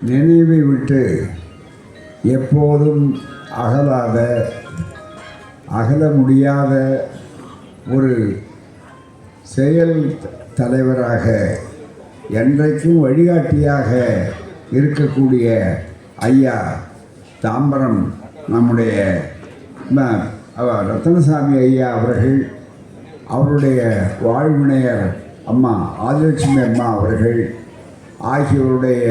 நினைவை விட்டு எப்போதும் அகலாத அகல முடியாத ஒரு செயல் தலைவராக என்றைக்கும் வழிகாட்டியாக இருக்கக்கூடிய ஐயா தாம்பரம் நம்முடைய ரத்தனசாமி ரத்னசாமி ஐயா அவர்கள் அவருடைய வாழ்வினையர் அம்மா ஆதிலட்சுமி அம்மா அவர்கள் ஆகியோருடைய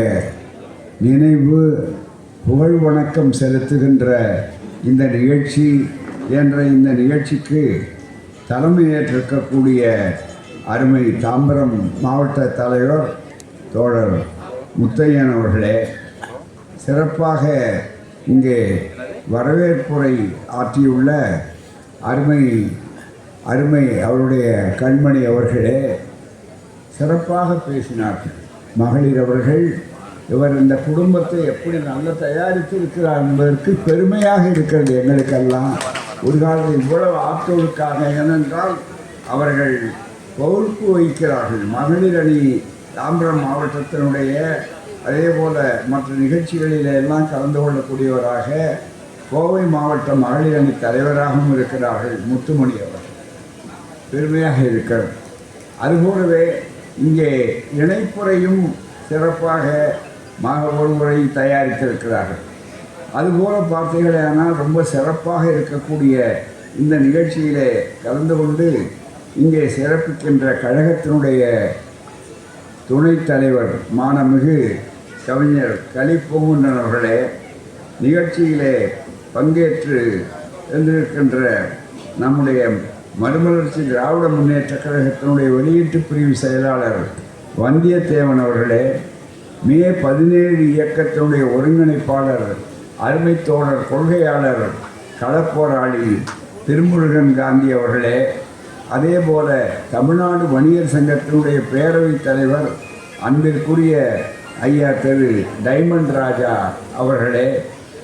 நினைவு புகழ் வணக்கம் செலுத்துகின்ற இந்த நிகழ்ச்சி என்ற இந்த நிகழ்ச்சிக்கு தலைமையேற்றிருக்கக்கூடிய அருமை தாம்பரம் மாவட்ட தலைவர் தோழர் முத்தையன் அவர்களே சிறப்பாக இங்கே வரவேற்புரை ஆற்றியுள்ள அருமை அருமை அவருடைய கண்மணி அவர்களே சிறப்பாக பேசினார்கள். மகளிர் அவர்கள் இவர் இந்த குடும்பத்தை எப்படி நல்ல தயாரித்து இருக்கிறார் என்பதற்கு பெருமையாக இருக்கிறது எங்களுக்கெல்லாம். ஒரு காலத்தில் இவ்வளவு ஆற்றலுக்காக ஏனென்றால் அவர்கள் பொறுப்பு வகிக்கிறார்கள். மகளிர் அணி தாம்பரம் மாவட்டத்தினுடைய அதே போல மற்ற நிகழ்ச்சிகளில் எல்லாம் கலந்து கொள்ளக்கூடியவராக கோவை மாவட்ட மகளிர் அணி தலைவராகவும் இருக்கிறார்கள் முத்துமணி அவர் பெருமையாக இருக்கிறார் அதுபோலவே இங்கே இணைப்புறையும் சிறப்பாக ஒரு முறை தயாரித்திருக்கிறார்கள். அதுபோல பார்த்தீர்களேனால் ரொம்ப சிறப்பாக இருக்கக்கூடிய இந்த நிகழ்ச்சியிலே கலந்து கொண்டு இங்கே சிறப்பிக்கின்ற கழகத்தினுடைய துணைத் தலைவர் மானமிகு கவிஞர் கலிப்பொங்குன்றன் அவர்களே நிகழ்ச்சியிலே பங்கேற்று இருந்திருக்கின்ற நம்முடைய மறுமலர்ச்சி திராவிட முன்னேற்ற கழகத்தினுடைய வெளியீட்டு பிரிவு செயலாளர் வந்தியத்தேவன் அவர்களே மே பதினேழு இயக்கத்தினுடைய ஒருங்கிணைப்பாளர் அருமை தோழர் கொள்கையாளர் களப்போராளி திருமுருகன் காந்தி அவர்களே அதே போல தமிழ்நாடு வணிகர் சங்கத்தினுடைய பேரவைத் தலைவர் அன்பிற்குரிய ஐயா திரு டைமண்ட் ராஜா அவர்களே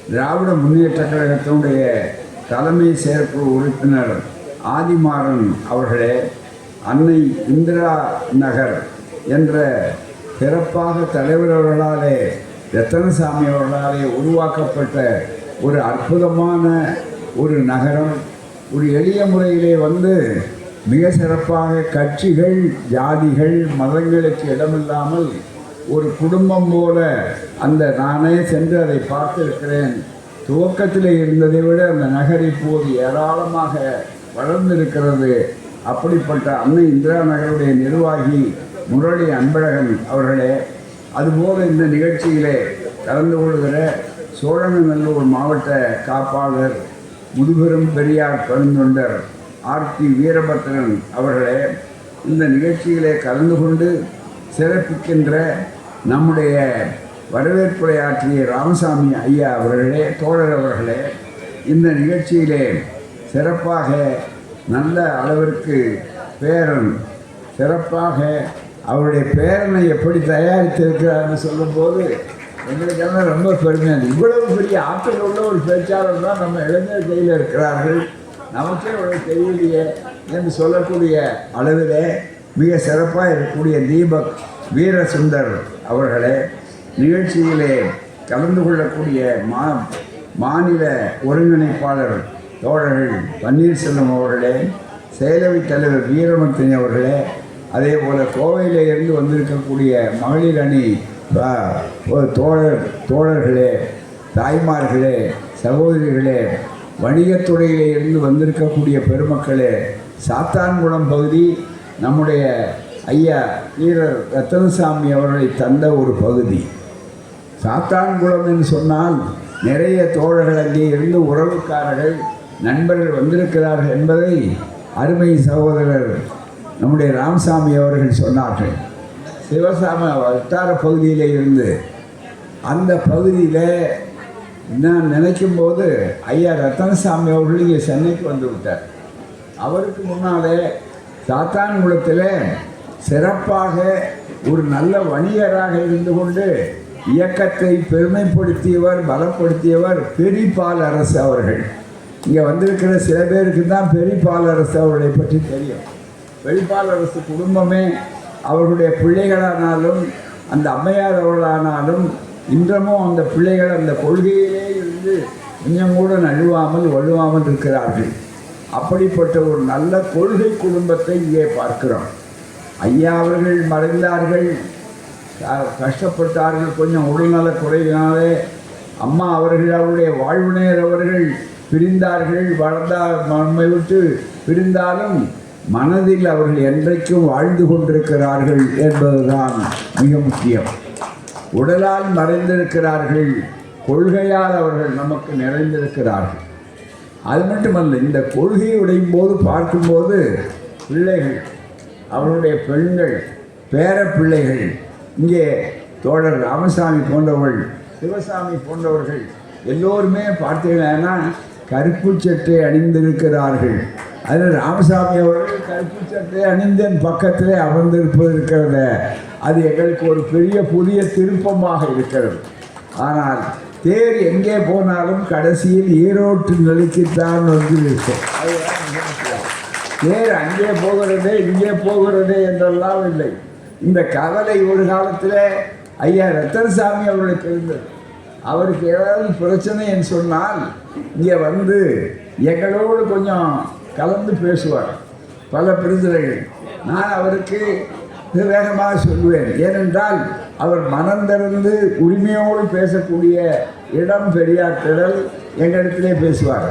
திராவிட முன்னேற்ற கழகத்தினுடைய தலைமை செயற்குழு உறுப்பினர் ஆதிமாறன் அவர்களே அன்னை இந்திரா நகர் என்ற சிறப்பாக தலைவர் அவர்களாலே ரத்தனசாமி அவர்களாலே உருவாக்கப்பட்ட ஒரு அற்புதமான ஒரு நகரம் ஒரு எளிய முறையிலே வந்து மிக சிறப்பாக கட்சிகள் ஜாதிகள் மதங்களுக்கு இடமில்லாமல் ஒரு குடும்பம் போல அந்த நானே சென்று அதை பார்த்திருக்கிறேன். துவக்கத்தில் இருந்ததை விட அந்த நகர் இப்போது ஏராளமாக வளர்ந்திருக்கிறது. அப்படிப்பட்ட அன்னை இந்திரா நகருடைய நிர்வாகி முரளி அன்பழகன் அவர்களே அதுபோல இந்த நிகழ்ச்சியிலே கலந்து கொள்கிற சோழநல்லூர் மாவட்ட காப்பாளர் முதுபெரும் பெரியார் பெருந்தொண்டர் ஆர்த்தி வீரபத்ரன் அவர்களே இந்த நிகழ்ச்சியிலே கலந்து கொண்டு சிறப்பிக்கின்ற நம்முடைய வரவேற்புரையாற்றிய ராமசாமி ஐயா அவர்களே தோழர் அவர்களே இந்த நிகழ்ச்சியிலே சிறப்பாக நல்ல அளவிற்கு பேரன் சிறப்பாக அவருடைய பேரனை எப்படி தயாரித்திருக்கிறார்னு சொல்லும்போது எங்களுக்கெல்லாம் ரொம்ப பெருமையாக இவ்வளவு பெரிய ஆற்றல் உள்ள ஒரு பேச்சாளர் தான் நம்ம இளைஞர் கையில் இருக்கிறார்கள். நமக்கே இவ்வளவு தெரியலையே என்று சொல்லக்கூடிய அளவிலே மிக சிறப்பாக இருக்கக்கூடிய தீபக் வீரசுந்தர் அவர்களே நிகழ்ச்சியிலே கலந்து கொள்ளக்கூடிய மா மாநில ஒருங்கிணைப்பாளர் தோழர்கள் பன்னீர்செல்வம் அவர்களே செயலவைத் தலைவர் வீரமர்த்தினி அவர்களே அதே போல் கோவையில் இருந்து வந்திருக்கக்கூடிய மகளிர் அணி தோழர் தோழர்களே தாய்மார்களே சகோதரிகளே வணிகத்துறையிலே இருந்து வந்திருக்கக்கூடிய பெருமக்களே சாத்தான்குளம் பகுதி நம்முடைய ஐயா வீரர் ரத்தனசாமி அவர்களை தந்த ஒரு பகுதி. சாத்தான்குளம் என்று சொன்னால் நிறைய தோழர்கள் அங்கே இருந்து உறவுக்காரர்கள் நண்பர்கள் வந்திருக்கிறார்கள் என்பதை அருமை சகோதரர் நம்முடைய ராமசாமி அவர்கள் சொன்னார்கள் சிவசாமி வட்டார பகுதியில் இருந்து அந்த பகுதியில் நான் நினைக்கும் போது ஐயா ரத்தனசாமி அவர்கள் இங்கே சென்னைக்கு வந்து விட்டார். அவருக்கு முன்னாலே சாத்தான்குளத்தில் சிறப்பாக ஒரு நல்ல வணிகராக இருந்து கொண்டு இயக்கத்தை பெருமைப்படுத்தியவர் பலப்படுத்தியவர் பெரிபால் அரசு அவர்கள். இங்கே வந்திருக்கிற சில பேருக்கு தான் பெரிபால் அரசு அவர்களை பற்றி தெரியும். வெளிப்பாளரசு அரசு குடும்பமே அவர்களுடைய பிள்ளைகளானாலும் அந்த அம்மையார் அவர்களானாலும் இன்றமும் அந்த பிள்ளைகள் அந்த கொள்கையிலே இருந்து கொஞ்சம் கூட நழுவாமல் வலுவாமல் இருக்கிறார்கள். அப்படிப்பட்ட ஒரு நல்ல கொள்கை குடும்பத்தை இங்கே பார்க்கிறோம். ஐயா அவர்கள் மறைந்தார்கள். கஷ்டப்பட்டார்கள் கொஞ்சம் உடல்நல குறைவினாலே. அம்மா அவர்கள் அவருடைய வாழ்வினர் அவர்கள் பிரிந்தார்கள். வளர்ந்தார் நம்மை விட்டு பிரிந்தாலும் மனதில் அவர்கள் என்றைக்கும் வாழ்ந்து கொண்டிருக்கிறார்கள் என்பதுதான் மிக முக்கியம். உடலால் மறைந்திருக்கிறார்கள் கொள்கையால் அவர்கள் நமக்கு நிறைந்திருக்கிறார்கள். அது மட்டுமல்ல இந்த கொள்கையை உடையும் போது பார்க்கும்போது பிள்ளைகள் அவருடைய பெண்கள் பேர பிள்ளைகள் இங்கே தோழர் ராமசாமி போன்றவர்கள் சிவசாமி போன்றவர்கள் எல்லோருமே பார்த்தீங்கன்னா கருப்பு சட்டை அணிந்திருக்கிறார்கள். அதில் ராமசாமி அவர்கள் கருப்பு சட்டை அணிந்தன். பக்கத்திலே அமர்ந்திருப்பது இருக்கிறத அது எங்களுக்கு ஒரு பெரிய புதிய திருப்பமாக இருக்கிறது. ஆனால் தேர் எங்கே போனாலும் கடைசியில் ஈரோட்டு நிலைக்குத்தான் வந்து இருக்கும் தேர் அங்கே போகிறதே இங்கே போகிறதே என்றெல்லாம் இல்லை. இந்த கவலை ஒரு காலத்தில் ஐயா ரத்தனசாமி அவர்களுக்கு இருந்தது. அவருக்கு ஏதாவது பிரச்சனை என்று சொன்னால் இங்கே வந்து எங்களோடு கொஞ்சம் கலந்து பேசுவார். பல பிரச்சனைகள் நான் அவருக்கு வேகமாக சொல்லுவேன். ஏனென்றால் அவர் மனம் திறந்து உரிமையோடு பேசக்கூடிய இடம் பெரியார் திடல் எங்களிடத்திலே பேசுவார்.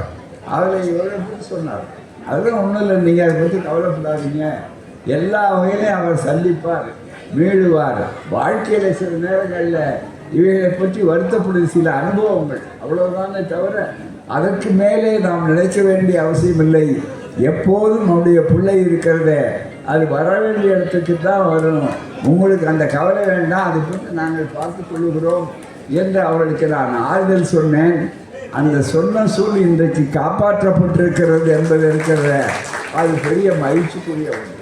அதில் இவரை சொன்னார்? அதெல்லாம் ஒன்றும் இல்லை. நீங்கள் அதை பற்றி கவலைப்படாதீங்க. எல்லா வகையிலையும் அவர் சந்திப்பார் மீடுவார் வாழ்க்கையில் சில நேரங்களில் இவைகளை பற்றி வருத்தப்படும் சில அனுபவங்கள். அவ்வளோதானே தவிர அதற்கு மேலே நாம் நினைக்க வேண்டிய அவசியமில்லை எப்போதும் நம்முடைய பிள்ளை இருக்கிறத அது வர வேண்டிய இடத்துக்கு தான் வரணும். உங்களுக்கு அந்த கவலை வேண்டாம். அதை பற்றி நாங்கள் பார்த்துக் கொள்கிறோம் என்று அவர்களுக்கு நான் ஆறுதல் சொன்னேன். அந்த சொன்ன சூழ் இன்றைக்கு காப்பாற்றப்பட்டிருக்கிறது என்பது இருக்கிறத அது பெரிய மகிழ்ச்சிக்குரிய ஒன்று.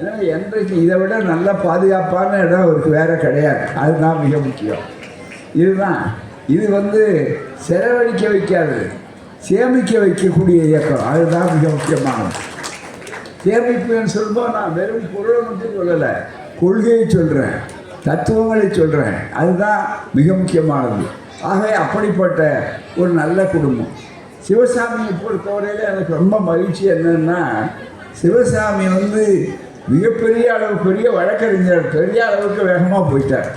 ஏன்னா என்றைக்கு இதை விட நல்ல பாதுகாப்பான இடம் அவருக்கு வேற கிடையாது. அதுதான் மிக முக்கியம். இதுதான். இது வந்து செலவழிக்க வைக்காது. சேமிக்க வைக்கக்கூடிய இயக்கம். அதுதான் மிக முக்கியமானது. சேமிப்புன்னு சொல்லும்போது நான் வெறும் பொருளை மட்டும் சொல்லலை கொள்கையை சொல்கிறேன் தத்துவங்களை சொல்கிறேன் அதுதான் மிக முக்கியமானது. ஆகவே அப்படிப்பட்ட ஒரு நல்ல குடும்பம். சிவசாமியை பொறுத்தவரையில் எனக்கு ரொம்ப மகிழ்ச்சி என்னன்னா சிவசாமி வந்து மிகப்பெரிய அளவு பெரிய வழக்கறிஞர் பெரிய அளவுக்கு வேகமாக போயிட்டார்.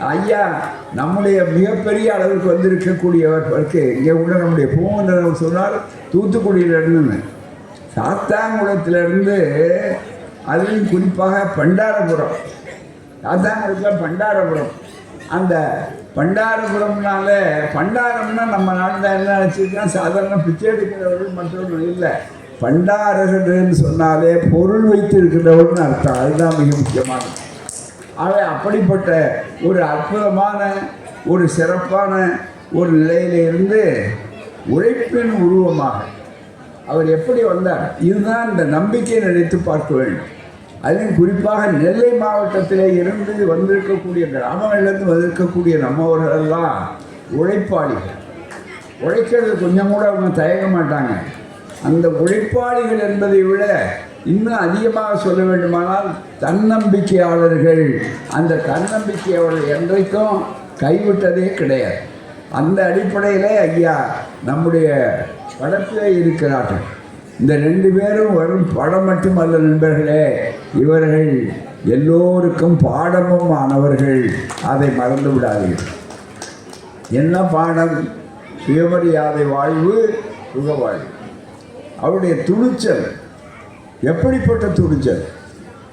ஐயா நம்முடைய மிகப்பெரிய அளவுக்கு வந்திருக்கக்கூடியவர்களுக்கு இங்கே உள்ள நம்முடைய பூமண்டலம் சொன்னால் தூத்துக்குடியிலிருந்து சாத்தாங்குளத்திலிருந்து அதுலேயும் குறிப்பாக பண்டாரபுரம். சாத்தாங்குளத்தில் பண்டாரபுரம். அந்த பண்டாரபுரம்னால பண்டாரம்னா நம்ம நாட்டில் என்ன நினச்சிருக்கோம்? சாதாரண பிச்சை எடுக்கிறவர்கள் மற்றவர்கள் இல்லை. பண்டாரகர்னு சொன்னாலே பொருள் வைத்து இருக்கிறவர்கள்னு அர்த்தம். அதுதான் மிக முக்கியமானது. ஆக அப்படிப்பட்ட ஒரு அற்புதமான ஒரு சிறப்பான ஒரு நிலையிலிருந்து உழைப்பின் உருவமாக அவர் எப்படி வந்தார்? இதுதான் இந்த நம்பிக்கையை நினைத்து பார்க்க வேண்டும். அதிலும் குறிப்பாக நெல்லை மாவட்டத்திலே இருந்து வந்திருக்கக்கூடிய கிராமங்களிலிருந்து வந்திருக்கக்கூடிய நம்மவர்களெல்லாம் உழைப்பாளிகள். உழைக்கிறது கொஞ்சம் கூட அவங்க தயங்க மாட்டாங்க. அந்த உழைப்பாளிகள் என்பதை விட இன்னும் அதிகமாக சொல்ல வேண்டுமானால் தன்னம்பிக்கையாளர்கள். அந்த தன்னம்பிக்கையாளர் என்றைக்கும் கைவிட்டதே கிடையாது. அந்த அடிப்படையில் ஐயா நம்முடைய படத்திலே இருக்கிறார்கள். இந்த ரெண்டு பேரும் வரும் படம் மட்டுமல்ல நண்பர்களே இவர்கள் எல்லோருக்கும் பாடமும் ஆனவர்கள். அதை மறந்து விடாதீர்கள். என்ன பாடம்? சுயமரியாதை வாழ்வு சுக வாழ்வு அவருடைய துணிச்சல். எப்படிப்பட்ட துணிச்சல்?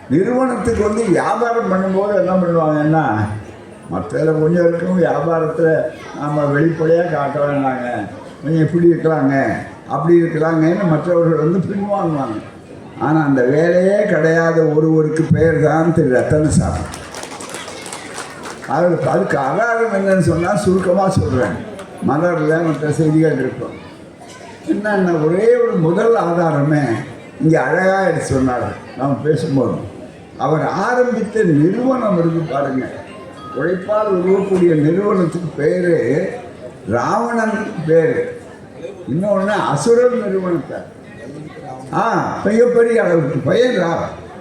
நிறுவனத்துக்கு வந்து வியாபாரம் பண்ணும்போது என்ன? பண்ணுவாங்கன்னா மற்றதில் கொஞ்சம் இருக்கும். வியாபாரத்தில் நம்ம வெளிப்படையாக காட்ட வேண்டாங்க கொஞ்சம் இப்படி இருக்கலாங்க அப்படி இருக்கிறாங்கன்னு மற்றவர்கள் வந்து பின்வாங்குவாங்க ஆனால் அந்த வேலையே கிடையாத ஒருவருக்கு பெயர் தான் திரு ரத்தனசாமி. அவருக்கு அதுக்கு ஆதாரம் என்னன்னு சொன்னால் சுருக்கமாக சொல்கிறேன் மலரில் மற்ற செய்திகள் இருக்கும். என்னென்ன ஒரே ஒரு முதல் ஆதாரமே இங்கே அழகாக எடுத்து சொன்னார்? நம்ம பேசும்போது. அவர் ஆரம்பித்த நிறுவனம் இருக்கு பாருங்க. உழைப்பால் உருவக்கூடிய நிறுவனத்துக்கு பேர் ராவணன் பேர். இன்னொன்று அசுரன் நிறுவனத்தை. ஆ மிகப்பெரிய அளவுக்கு. பையன் ரா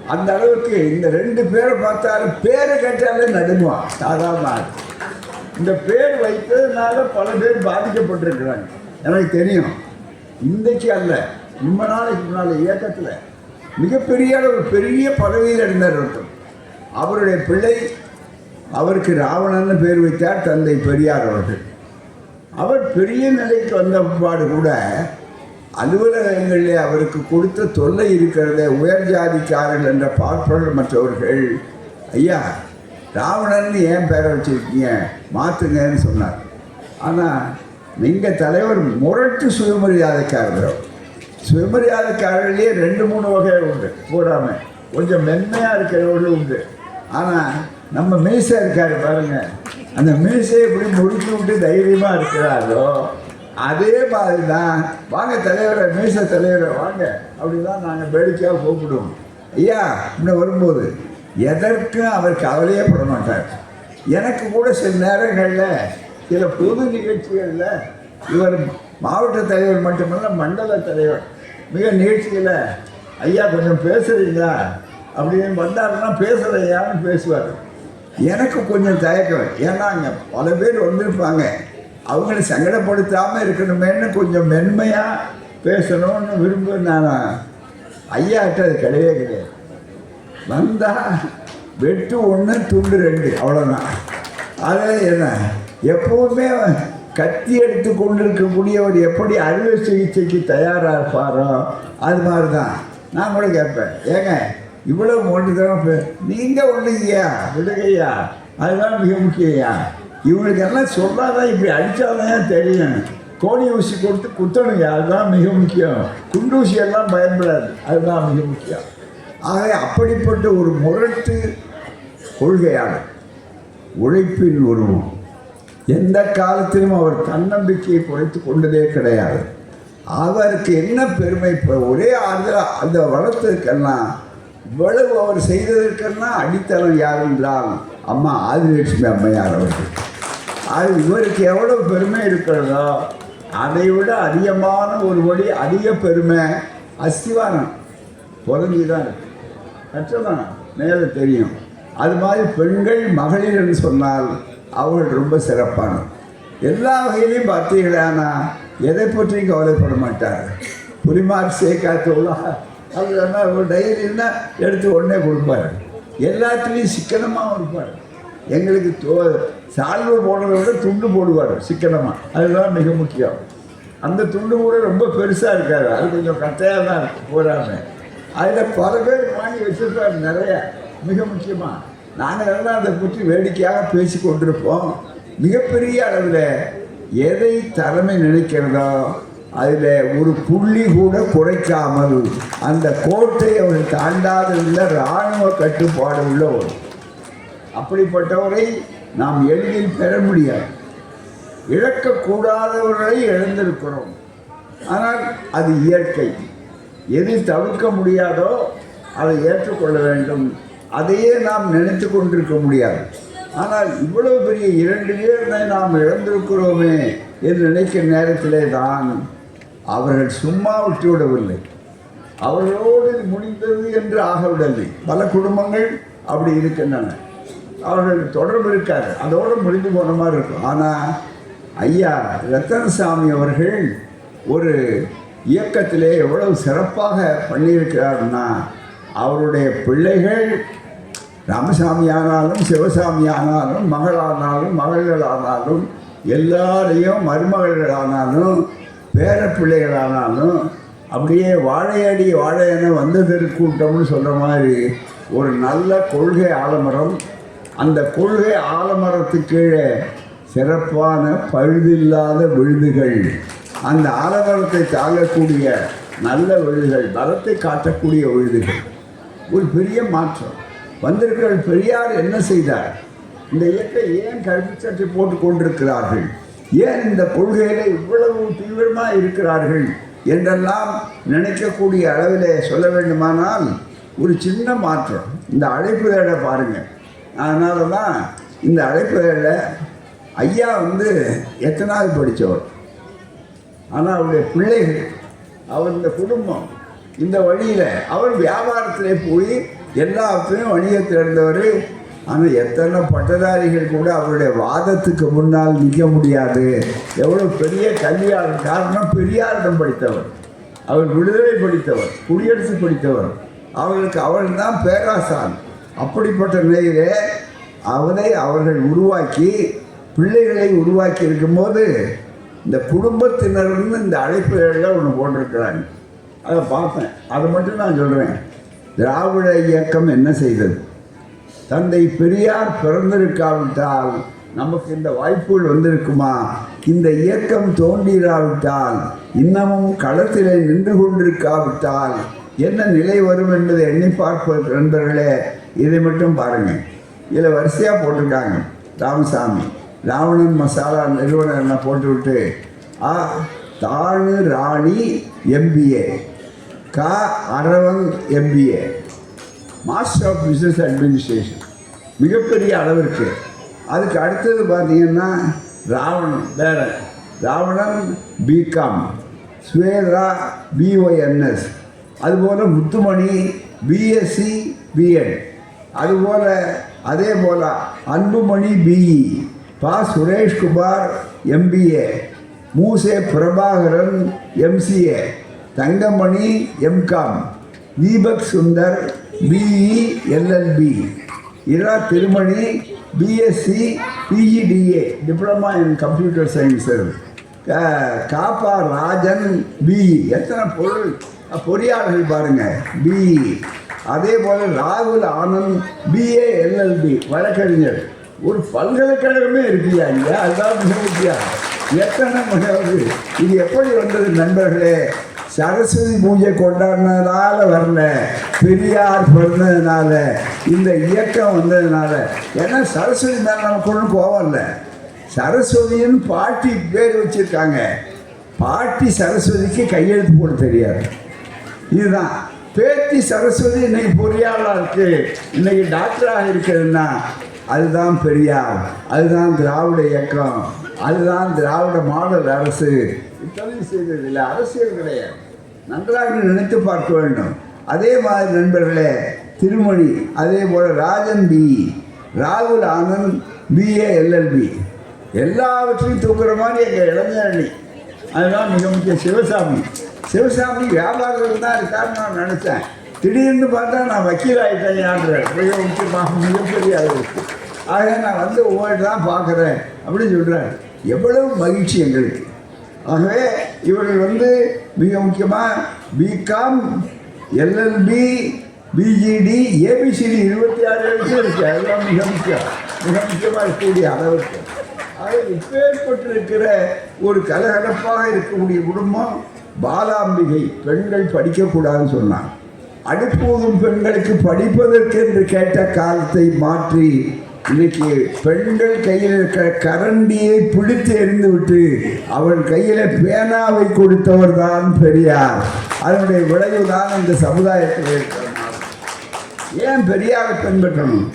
அந்த அளவுக்கு இந்த ரெண்டு பேரை பார்த்தாலும் பேரை கேட்டாலே நடுங்குவான். சாதாரண இந்த பேர் வைத்ததுனால பல பேர் பாதிக்கப்பட்டிருக்கிறாங்க. எனக்கு தெரியும். இன்றைக்கு அல்ல. ரொம்ப நாளைக்கு முன்னால் இயக்கத்தில் மிகப்பெரிய ஒரு பெரிய பதவியில் இருந்தார் ஒருத்தர் அவருடைய பிள்ளை அவருக்கு ராவணன் பேர் வைத்தார் தந்தை பெரியார் அவர்கள். அவர் பெரிய நிலைக்கு வந்த பாடு கூட அலுவலகங்களில் அவருக்கு கொடுத்த தொல்லை இருக்கிறத உயர் ஜாதிக்காரர்கள் என்ற பார்ப்பவர்கள் மற்றவர்கள் ஐயா ராவணன் ஏன் பேரை வச்சிருக்கீங்க? மாற்றுங்கன்னு சொன்னார். ஆனால் நீங்கள் தலைவர் முரட்டு சுயமரியாதைக்காரர். சுயமரியாதைக்காரர்களே ரெண்டு மூணு வகை உண்டு போடாமல் கொஞ்சம் மென்மையாக இருக்கிறவர்களும் உண்டு. ஆனால் நம்ம மீசை இருக்காரு பாருங்க. அந்த மீசை எப்படி முடித்து விட்டு தைரியமாக இருக்கிறாரோ அதே மாதிரி தான் வாங்க தலைவரை மீசை தலைவரை வாங்க அப்படிதான் நாங்கள் வேடிக்கையாக கூப்பிடுவோம் ஐயா இன்னும் வரும்போது எதற்கும் அவர் கவலையே பட மாட்டார்? எனக்கு கூட சில நேரங்களில் சில பொது நிகழ்ச்சிகளில் இவர் மாவட்ட தலைவர் மட்டுமல்ல மண்டல தலைவர் மிக நிகழ்ச்சியில் ஐயா கொஞ்சம் பேசுறீங்களா? அப்படின்னு வந்தாருன்னா பேசுகிறையான்னு பேசுவார். எனக்கு கொஞ்சம் தயக்கம். ஏன்னா அங்கே பல பேர் வந்திருப்பாங்க. அவங்கள சங்கடப்படுத்தாமல் இருக்கணுமேன்னு கொஞ்சம் மென்மையாக பேசணும்னு விரும்ப நான். ஐயாட்ட அது கிடையவே கிடையாது. வந்தால் வெட்டு ஒன்று துண்டு ரெண்டு. அவ்வளோதான் அதில் என்ன எப்போவுமே கத்தி எடுத்து கொண்டிருக்கக்கூடியவர் எப்படி அறுவை சிகிச்சைக்கு தயாராக அது மாதிரி தான் நான் கூட கேட்பேன் ஏங்க இவ்வளோ ஒன்று தான் நீங்கள் ஒன்றுங்கய்யா விடுங்கய்யா. அதுதான் மிக முக்கியம்யா இவங்களுக்கு எல்லாம் சொல்லாதான் இப்படி அடித்தாதான் தெரியும். கோணி ஊசி கொடுத்து குத்தணுங்க அதுதான் மிக முக்கியம். குண்டு எல்லாம் பயன்படாது அதுதான் மிக முக்கியம். ஆக அப்படிப்பட்ட ஒரு முரட்டு கொள்கையாளர் உழைப்பின் உருவம். எந்த காலத்திலும் அவர் தன்னம்பிக்கையை குறைத்து கொண்டதே கிடையாது. அவருக்கு என்ன பெருமை? இப்போ ஒரே ஆறுதல் அந்த வளர்த்ததுக்கெல்லாம் இவ்வளவு அவர் செய்ததற்கெல்லாம் அடித்தளம் யார் என்றால் அம்மா ஆதிலட்சுமி அம்மையார் அவர்கள். அது இவருக்கு எவ்வளவு பெருமை இருக்கிறதோ அதை விட அதிகமான ஒரு வழி அதிக பெருமை அஸ்திவானம் புதஞ்சி தான் இருக்கு. கற்றதான் மேலே தெரியும். அது மாதிரி பெண்கள் மகளிர் என்று சொன்னால் அவர்கள் ரொம்ப சிறப்பான எல்லா வகையிலையும் பார்த்தீங்களானா எதை பற்றியும் கவலைப்பட மாட்டார் புலிமார் சேக்காத்தோளா அவர் என்ன ஒரு டைரின்னா எடுத்து உடனே கொடுப்பார் எல்லாத்துலேயும் சிக்கனமாக இருப்பார் எங்களுக்கு தோ சால்வை போடுறத விட துண்டு போடுவார் சிக்கனமாக அதுதான் மிக முக்கியம். அந்த துண்டு கூட ரொம்ப பெருசாக இருக்காது. அது கொஞ்சம் கட்டையாக தான் இருக்கும் அதில் பல பேர் வாங்கி வச்சுருப்பார் நிறைய. மிக முக்கியமாக நாங்கள் எல்லாம் அதை பற்றி வேடிக்கையாக பேசி கொண்டிருப்போம். மிகப்பெரிய அளவில் எதை தலைமை நினைக்கிறதோ அதில் ஒரு புள்ளி கூட குறைக்காமல் அந்த கோட்டை அவர் உள்ள இராணுவ கட்டுப்பாடு உள்ளவர் அப்படிப்பட்டவரை நாம் எளிதில் பெற முடியாது. இழக்கக்கூடாதவர்களை இழந்திருக்கிறோம். ஆனால் அது இயற்கை. எது தவிர்க்க முடியாதோ அதை ஏற்றுக்கொள்ள வேண்டும். அதையே நாம் நினைத்து கொண்டிருக்க முடியாது. ஆனால் இவ்வளவு பெரிய இரண்டு பேரை நாம் இழந்திருக்கிறோமே என்று நினைக்கிற நேரத்திலே தான் அவர்கள் சும்மா விட்டுவிடவில்லை அவர்களோடு இது முடிந்தது என்று ஆகவிடவில்லை பல குடும்பங்கள் அப்படி இருக்கின்றன. அவர்கள் தொடர்பு இருக்காது. அதோடு முடிந்து போன மாதிரி இருக்கும். ஆனால் ஐயா ரத்தனசாமி அவர்கள் ஒரு இயக்கத்திலே எவ்வளவு சிறப்பாக பண்ணியிருக்கிறார்னா அவருடைய பிள்ளைகள் ராமசாமி ஆனாலும் சிவசாமி ஆனாலும் மகளானாலும் மகள்கள் ஆனாலும் எல்லாரையும் மருமகள்கள் ஆனாலும் பேர பிள்ளைகளானாலும் அப்படியே வாழையடி வாழையன வந்து தெருக்கூட்டம்னு சொல்கிற மாதிரி ஒரு நல்ல கொள்கை ஆலமரம். அந்த கொள்கை ஆலமரத்துக்கு கீழே சிறப்பான பழுதில்லாத விழுதுகள். அந்த ஆலமரத்தை தாங்கக்கூடிய நல்ல விழுதுகள் பலத்தை காட்டக்கூடிய விழுதுகள். ஒரு பெரிய மாற்றம். வந்திருக்கிற பெரியார் என்ன செய்தார்? இந்த இயக்கை ஏன் கருப்புச்சட்டை போட்டு கொண்டிருக்கிறார்கள்? ஏன் இந்த கொள்கையில இவ்வளவு தீவிரமாக இருக்கிறார்கள் என்றெல்லாம் நினைக்கக்கூடிய அளவிலே சொல்ல வேண்டுமானால் ஒரு சின்ன மாற்றம். இந்த அழைப்பு தேட பாருங்கள் அதனால தான் இந்த அழைப்பு தேட ஐயா வந்து எத்தனாவது படித்தவர்? ஆனால் அவருடைய பிள்ளைகள் அவருடைய குடும்பம் இந்த வழியில் அவர் வியாபாரத்திலே போய் எல்லாத்தையும் வணிகத்தில் இருந்தவர் ஆனால் எத்தனை பட்டதாரிகள் கூட அவருடைய வாதத்துக்கு முன்னால் நிற்க முடியாது. எவ்வளோ பெரிய கல்வியாளர் காரணம் பெரியாரிடம் படித்தவர். அவர் விடுதலை படித்தவர் குடியரசு படித்தவர். அவர்களுக்கு அவள் தான் பேராசான். அப்படிப்பட்ட நிலையிலே அவரை அவர்கள் உருவாக்கி பிள்ளைகளை உருவாக்கி இருக்கும்போது இந்த குடும்பத்தினர்னு இந்த அழைப்புகளில் ஒன்று போட்டிருக்கிறாங்க. அதை பார்த்தேன் அதை மட்டும் நான் சொல்கிறேன் திராவிட இயக்கம் என்ன செய்தது? தந்தை பெரியார் பிறந்திருக்காவிட்டால் நமக்கு இந்த வாய்ப்புகள் வந்திருக்குமா? இந்த இயக்கம் தோன்றிராவிட்டால் இன்னமும் களத்திலே நின்று கொண்டிருக்காவிட்டால் என்ன நிலை வரும் என்பதை எண்ணி பார்ப்ப நண்பர்களே. இதை மட்டும் பாருங்கள் இதில் வரிசையாக போட்டிருக்காங்க. ராமசாமி ராவணன் மசாலா நிறுவனம் என்ன போட்டுவிட்டு ஆ தானு ராணி எம்பிஏ கா Aravan MBA. Master of business administration மிகப்பெரிய அளவிற்கு. அதுக்கு அடுத்தது பார்த்தீங்கன்னா ராவணன் வேற. ராவணன் பிகாம் ஸ்வேதா பிஒஎன்எஸ் அதுபோல் முத்துமணி பிஎஸ்சி பிஎட் அதுபோல் அதே போல் அன்புமணி பிஇ பா Sureshkumar MBA மூசே Prabhakaran MCA Thangamani MCom Deepak Sundar BE LLB Ira Thirumani BSc PGDA diploma in computer science. Kapa Rajan BE எத்தனை பொருள்? பொறியாளர்கள் பாருங்கள் பிஇ அதே போல் ராகுல் ஆனந்த் பிஏ எல்எல்பி வழக்கறிஞர். ஒரு பல்கலைக்கழகமே இருக்கியா இங்கே? அதுதான் முக்கியம். எத்தனை மிகவும் இது எப்படி வந்தது நண்பர்களே? சரஸ்வதி பூஜை கொண்டாடினதால வரல. பெரியார் பிறந்ததுனால இந்த இயக்கம் வந்ததுனால. ஏன்னா சரஸ்வதி மேலே நமக்கு ஒன்றும் கோவம் இல்லை சரஸ்வதின்னு பாட்டி பேர் வச்சுருக்காங்க. பாட்டி சரஸ்வதிக்கு கையெழுத்து போட தெரியாது. இதுதான். பேத்தி சரஸ்வதி இன்னைக்கு பொறியாளராக இருக்கு. இன்னைக்கு டாக்டராக இருக்குதுன்னா அதுதான் பெரியார். அதுதான் திராவிட இயக்கம். அதுதான் திராவிட மாடல் அரசு. இத்தனை செய்ததில்லை. அரசியல் கிடையாது. நன்றாக நினைத்து பார்க்க வேண்டும். அதே மாதிரி நண்பர்களே திருமணி அதே போல் ராஜன் பி ராகுல் ஆனந்த் பிஏ எல்எல்பி எல்லாவற்றையும் தூக்குற மாதிரி எங்கள் இளைஞரணி அதுதான் மிக முக்கிய சிவசாமி. சிவசாமி வியாபாரத்தில் தான் இருக்காருன்னு நான் நினச்சேன். திடீர்னு பார்த்தா நான் வக்கீல் ஆகிட்டேன் மிக முக்கியமாக மிகப்பெரிய அளவுக்கு ஆக நான் வந்து ஒவ்வொரு தான் பார்க்குறேன் அப்படின்னு சொல்கிறேன் எவ்வளவு மகிழ்ச்சி எங்களுக்கு. ஆகவே இவர்கள் வந்து மிக முக்கியமாக பிகாம் எல்எல்பி பிஜிடி ஏபிசிடி இருபத்தி ஆறு வரைக்கும் இருக்குது அதெல்லாம் மிக முக்கியம். மிக முக்கியமாக இருக்கக்கூடிய அளவுக்கு. ஆக இப்பேற்பட்டிருக்கிற ஒரு கலகலப்பாக இருக்கக்கூடிய குடும்பம் பாலாம்பிகை பெண்கள் படிக்கக்கூடாதுன்னு சொன்னான் அடுப்பூதும் பெண்களுக்கு படிப்பதற்கு என்று கேட்ட காலத்தை மாற்றி இன்னைக்கு பெண்கள் கையில் இருக்கிற கரண்டியை பிடித்து எறிந்து விட்டு அவள் கையில் பேனாவை கொடுத்தவர் தான் பெரியார். அதனுடைய விளைவு தான் இந்த சமுதாயத்தில் இருக்கிற ஏன் பெரியாரை பின்பற்றணும்?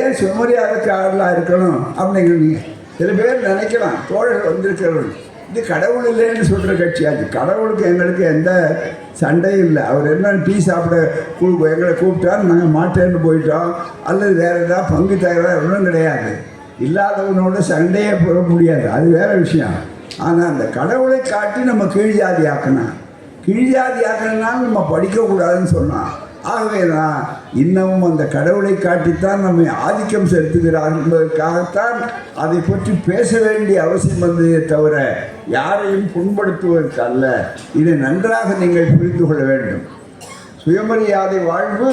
ஏன் சுமரியாதக்காரர்களாக இருக்கணும்? அப்படிங்கிறீங்க சில பேர் நினைக்கலாம். தோழர்கள் வந்திருக்கிறவர்கள் இது கடவுள் இல்லைன்னு சொல்கிற கட்சியாச்சு கடவுளுக்கு எங்களுக்கு எந்த சண்டையும் இல்லை. அவர் என்ன டீ சாப்பிட கூ எங்களை கூப்பிட்டா நாங்கள் மாட்டேன்னு போயிட்டோம். அல்லது வேறு ஏதாவது பங்கு தகராறு ஒன்றும் கிடையாது. இல்லாதவனோட சண்டையே போட முடியாது. அது வேறு விஷயம். ஆனால் அந்த கடவுளை காட்டி நம்ம கீழ் ஜாதி ஆக்கணும். கீழ் ஜாதி ஆக்கணும்னாலும் நம்ம படிக்கக்கூடாதுன்னு சொன்னான். ஆகவே தான் இன்னமும் அந்த கடவுளை காட்டித்தான் நம்மை ஆதிக்கம் செலுத்துகிறார் என்பதற்காகத்தான் அதை பற்றி பேச வேண்டிய அவசியம் வந்ததே தவிர யாரையும் புண்படுத்துவதற்கு அல்ல. இதை நன்றாக நீங்கள் புரிந்து கொள்ள வேண்டும். சுயமரியாதை வாழ்வு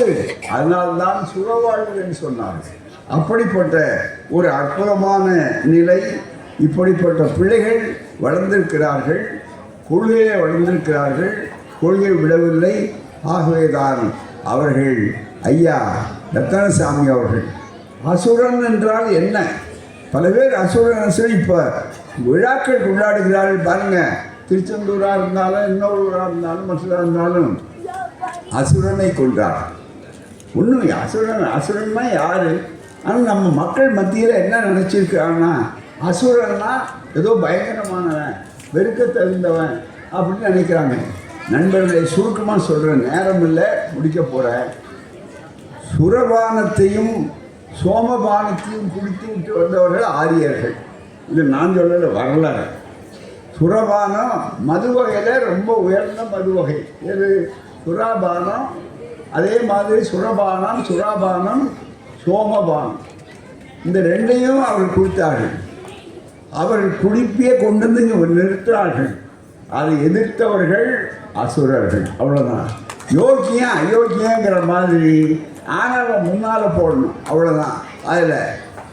அதனால்தான் சுகவாழ்வு என்று சொன்னார் அப்படிப்பட்ட ஒரு அற்புதமான நிலை இப்படிப்பட்ட பிள்ளைகள் வளர்ந்திருக்கிறார்கள் கொள்கையை வளர்ந்திருக்கிறார்கள் கொள்கை விடவில்லை. ஆகவேதான் அவர்கள் ஐயா ரத்தனசாமி அவர்கள் அசுரன் என்றால் என்ன? பல பேர் அசுரன் அசுரன் இப்போ விழாக்கள் கொண்டாடுகிறார்கள் பாருங்க. திருச்செந்தூராக இருந்தாலும் இன்னொரு ஊராக இருந்தாலும் மற்றதாக இருந்தாலும் அசுரனை கொள்றார் ஒன்றும் அசுரன் அசுரன்னா யார்? ஆனால் நம்ம மக்கள் மத்தியில் என்ன நினச்சிருக்கிறாங்கன்னா அசுரன்னா ஏதோ பயங்கரமானவன் வெறுக்க தகுந்தவன் அப்படின்னு நினைக்கிறாங்க. நண்பர்களை சுருக்கமாக சொல்கிறேன் நேரம் இல்லை முடிக்க போகிறேன் சுரபானத்தையும் சோமபானத்தையும் குடித்து விட்டு வந்தவர்கள் ஆரியர்கள். இது நான் சொல்லல வரலாறு. சுரபானம் மது வகையில் ரொம்ப உயர்ந்த மது வகை. எது? சுராபானம். அதே மாதிரி சுரபானம் சுராபானம் சோமபானம். இந்த ரெண்டையும் அவர் குடித்தார்கள். அவர்கள் குடிப்பே கொண்டு வந்து நிறுத்தினார்கள். அதை எதிர்த்தவர்கள் அசுரர்கள். அவ்வளோதான் யோக்கியம் அயோக்கியங்கிற மாதிரி ஆணவம் முன்னால் போடணும். அவ்வளோதான் அதில்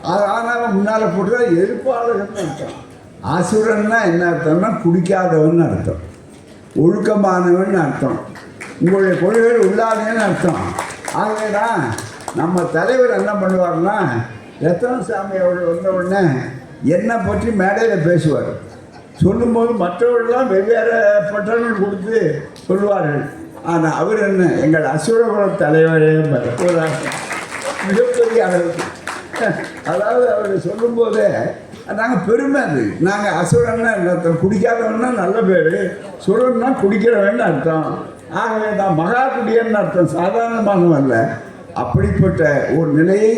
அது ஆணவம் முன்னால் போட்டுதான் எதிர்ப்பாளர்கள்னு அர்த்தம். அசுரன்னா என்ன அர்த்தம்னா குடிக்காதவன் அர்த்தம். ஒழுக்கமானவன் அர்த்தம். உங்களுடைய கொள்கைகள் உள்ளாதேன்னு அர்த்தம். ஆகவே தான் நம்ம தலைவர் என்ன பண்ணுவார்னா ரத்தன சாமி அவர்கள் வந்த உடனே என்னை பற்றி மேடையில் பேசுவார். சொல்லும்போது மற்றவர்கள்லாம் வெவ்வேறு பட்டங்கள் கொடுத்து சொல்லுவார்கள் ஆனால் அவர் என்ன? எங்கள் அசுரகுல தலைவரே மிகப்பெரிய அளவுக்கு. அதாவது அவர் சொல்லும்போதே நாங்கள் பெருமை அது. நாங்கள் அசுரன்னா என்ன அர்த்தம்? குடிக்காதவன்னா நல்ல பேர். சுரன்னா குடிக்கிறவன்னு அர்த்தம். ஆகவே நான் மகா குடியன்னு அர்த்தம் சாதாரணமானவன் அல்ல. அப்படிப்பட்ட ஒரு நிலையை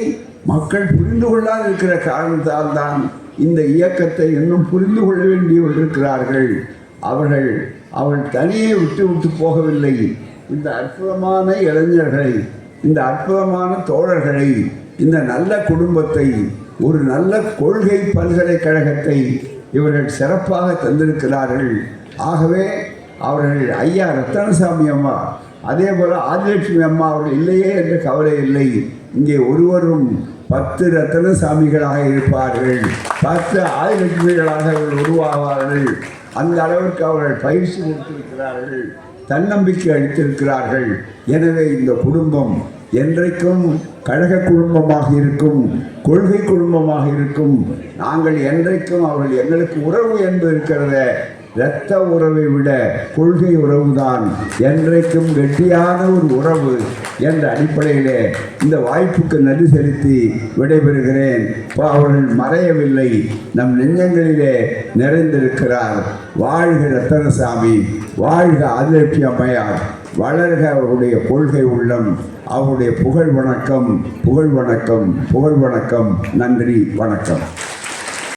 மக்கள் புரிந்து கொள்ளாது இருக்கிற காரணத்தால் தான் இந்த இயக்கத்தை இன்னும் புரிந்து கொள்ள வேண்டியவர்கள் அவர்கள் அவள் தனியே விட்டு விட்டு போகவில்லை. இந்த அற்புதமான இளைஞர்களை இந்த அற்புதமான தோழர்களை இந்த நல்ல குடும்பத்தை ஒரு நல்ல கொள்கை பல்கலைக்கழகத்தை இவர்கள் சிறப்பாக தந்திருக்கிறார்கள். ஆகவே அவர்கள் ஐயா ரத்தனசாமி அம்மா அதே போல் ஆதிலட்சுமி அம்மா அவர்கள் இல்லையே என்ற கவலை இல்லை. இங்கே ஒருவரும் பத்து ரத்தனசாமிகளாக இருப்பார்கள். பத்து ஆதிலட்சுமிகளாக அவர்கள் உருவாவார்கள். அந்த அளவிற்கு அவர்கள் பயிற்சி கொடுத்திருக்கிறார்கள். தன்னம்பிக்கை அளித்திருக்கிறார்கள். எனவே இந்த குடும்பம் என்றைக்கும் கழக குடும்பமாக இருக்கும் கொள்கை குடும்பமாக இருக்கும். நாங்கள் என்றைக்கும் அவர்கள் எங்களுக்கு உறவு என்பது இருக்கிறத. இரத்த உறவை விட கொள்கை உறவுதான் என்றைக்கும் கெட்டியான ஒரு உறவு என்ற அடிப்படையிலே இந்த வாய்ப்புக்கு நன்றி செலுத்தி விடைபெறுகிறேன். அவர்கள் மறையவில்லை. நம் நெஞ்சங்களிலே நிறைந்திருக்கிறார். வாழ்க ரத்தனசாமி வாழ்க ஆதிலட்சுமி அம்மையார். வளர்க அவருடைய கொள்கை உள்ளம். அவருடைய புகழ் வணக்கம் புகழ் வணக்கம் புகழ் வணக்கம். நன்றி வணக்கம்.